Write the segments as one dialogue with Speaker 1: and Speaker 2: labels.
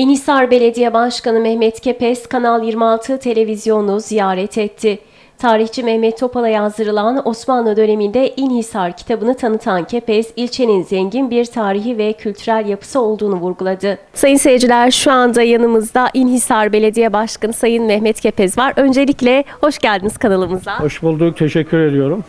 Speaker 1: İnhisar Belediye Başkanı Mehmet Kepes Kanal 26 televizyonu ziyaret etti. Tarihçi Mehmet Topal'a yazdırılan Osmanlı döneminde İnhisar kitabını tanıtan Kepes, ilçenin zengin bir tarihi ve kültürel yapısı olduğunu vurguladı. Sayın seyirciler şu anda yanımızda İnhisar Belediye Başkanı Sayın Mehmet Kepez var. Öncelikle hoş geldiniz kanalımıza.
Speaker 2: Hoş bulduk, teşekkür ediyorum.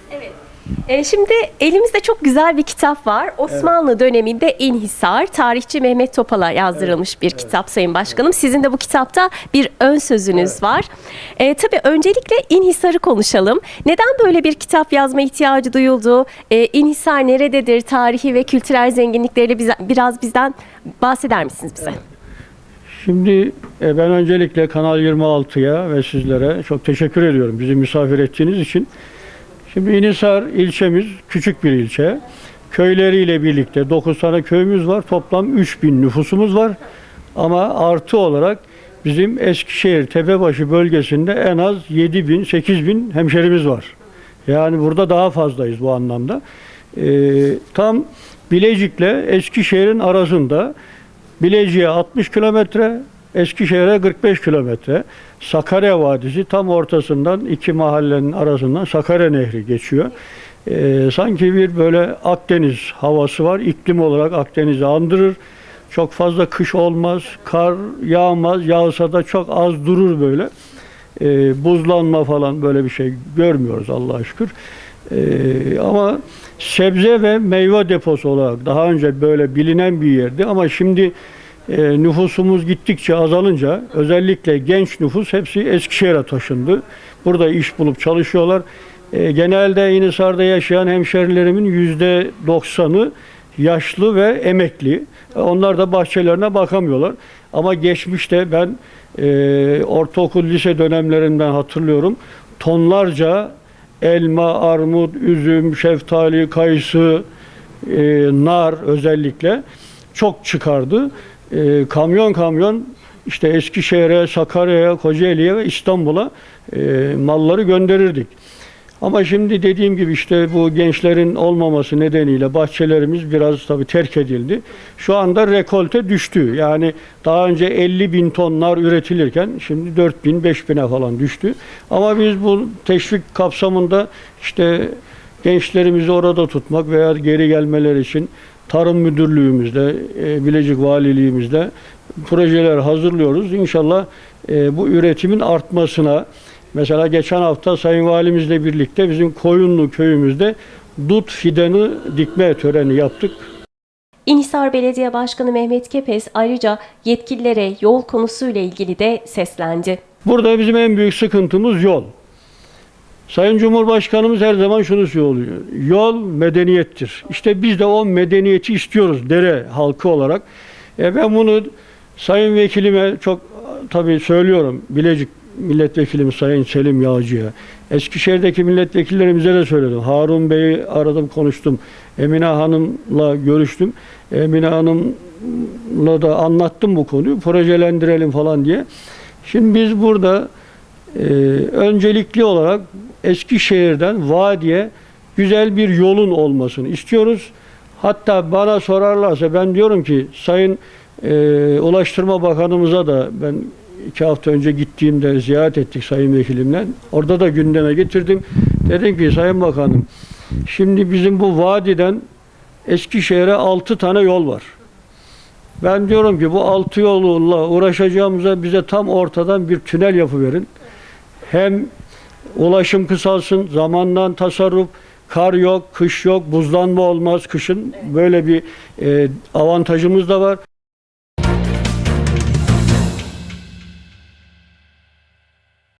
Speaker 1: Ee, şimdi elimizde çok güzel bir kitap var. Osmanlı döneminde İnhisar, tarihçi Mehmet Topal'a yazdırılmış bir kitap Sayın Başkanım. Sizin de bu kitapta bir ön sözünüz var. Ee, tabii öncelikle İnhisar'ı konuşalım. Neden böyle bir kitap yazma ihtiyacı duyuldu? Ee, İnhisar nerededir? Tarihi ve kültürel zenginlikleri bize, biraz bizden bahseder misiniz bize?
Speaker 2: Şimdi e, ben öncelikle Kanal 26'ya ve sizlere çok teşekkür ediyorum bizi misafir ettiğiniz için. Şimdi İnisar ilçemiz küçük bir ilçe. Köyleriyle birlikte 9 tane köyümüz var. Toplam 3000 nüfusumuz var. Ama artı olarak bizim Eskişehir Tepebaşı bölgesinde en az 7000 8000 hemşerimiz var. Yani burada daha fazlayız bu anlamda. Ee, tam Bilecik'le Eskişehir'in arasında Bilecik'e 60 kilometre, Eskişehir'e 45 kilometre. Sakarya Vadisi tam ortasından iki mahallenin arasından Sakarya Nehri geçiyor. Ee, sanki bir böyle Akdeniz havası var. İklim olarak Akdeniz'i andırır. Çok fazla kış olmaz, kar yağmaz, yağsa da çok az durur böyle. Ee, buzlanma falan böyle bir şey görmüyoruz Allah'a şükür. Ee, ama sebze ve meyve deposu olarak daha önce böyle bilinen bir yerdi ama şimdi e, nüfusumuz gittikçe azalınca özellikle genç nüfus hepsi Eskişehir'e taşındı. Burada iş bulup çalışıyorlar. E, genelde İnisar'da yaşayan hemşerilerimin yüzde doksanı yaşlı ve emekli. E, Onlar da bahçelerine bakamıyorlar. Ama geçmişte ben e, ortaokul lise dönemlerinden hatırlıyorum. Tonlarca elma, armut, üzüm, şeftali, kayısı, e, nar özellikle çok çıkardı. E, kamyon kamyon işte Eskişehir'e, Sakarya'ya, Kocaeli'ye ve İstanbul'a e, malları gönderirdik. Ama şimdi dediğim gibi işte bu gençlerin olmaması nedeniyle bahçelerimiz biraz tabii terk edildi. Şu anda rekolte düştü. Yani daha önce 50 bin tonlar üretilirken şimdi 4 bin, 5 bine falan düştü. Ama biz bu teşvik kapsamında işte gençlerimizi orada tutmak veya geri gelmeleri için Tarım Müdürlüğümüzde, e, Bilecik Valiliğimizde projeler hazırlıyoruz. İnşallah e, bu üretimin artmasına, mesela geçen hafta Sayın Valimizle birlikte bizim Koyunlu köyümüzde dut fidanı dikme töreni yaptık.
Speaker 1: İnhisar Belediye Başkanı Mehmet Kepes ayrıca yetkililere yol konusuyla ilgili de seslendi.
Speaker 2: Burada bizim en büyük sıkıntımız yol. Sayın Cumhurbaşkanımız her zaman şunu söylüyor. Yol medeniyettir. İşte biz de o medeniyeti istiyoruz dere halkı olarak. E ben bunu Sayın Vekilime çok tabii söylüyorum. Bilecik Milletvekilimiz Sayın Selim Yağcı'ya. Eskişehir'deki milletvekillerimize de söyledim. Harun Bey'i aradım konuştum. Emine Hanım'la görüştüm. Emine Hanım'la da anlattım bu konuyu. Projelendirelim falan diye. Şimdi biz burada ee, öncelikli olarak Eskişehir'den Vadiye güzel bir yolun olmasını istiyoruz. Hatta bana sorarlarsa ben diyorum ki Sayın e, Ulaştırma Bakanımıza da ben iki hafta önce gittiğimde ziyaret ettik Sayın Vekilimle. Orada da gündeme getirdim. Dedim ki Sayın Bakanım şimdi bizim bu vadiden Eskişehir'e altı tane yol var. Ben diyorum ki bu altı yolla uğraşacağımıza bize tam ortadan bir tünel yapıverin. Hem ulaşım kısalsın, zamandan tasarruf, kar yok, kış yok, buzlanma olmaz kışın. Böyle bir e, avantajımız da var.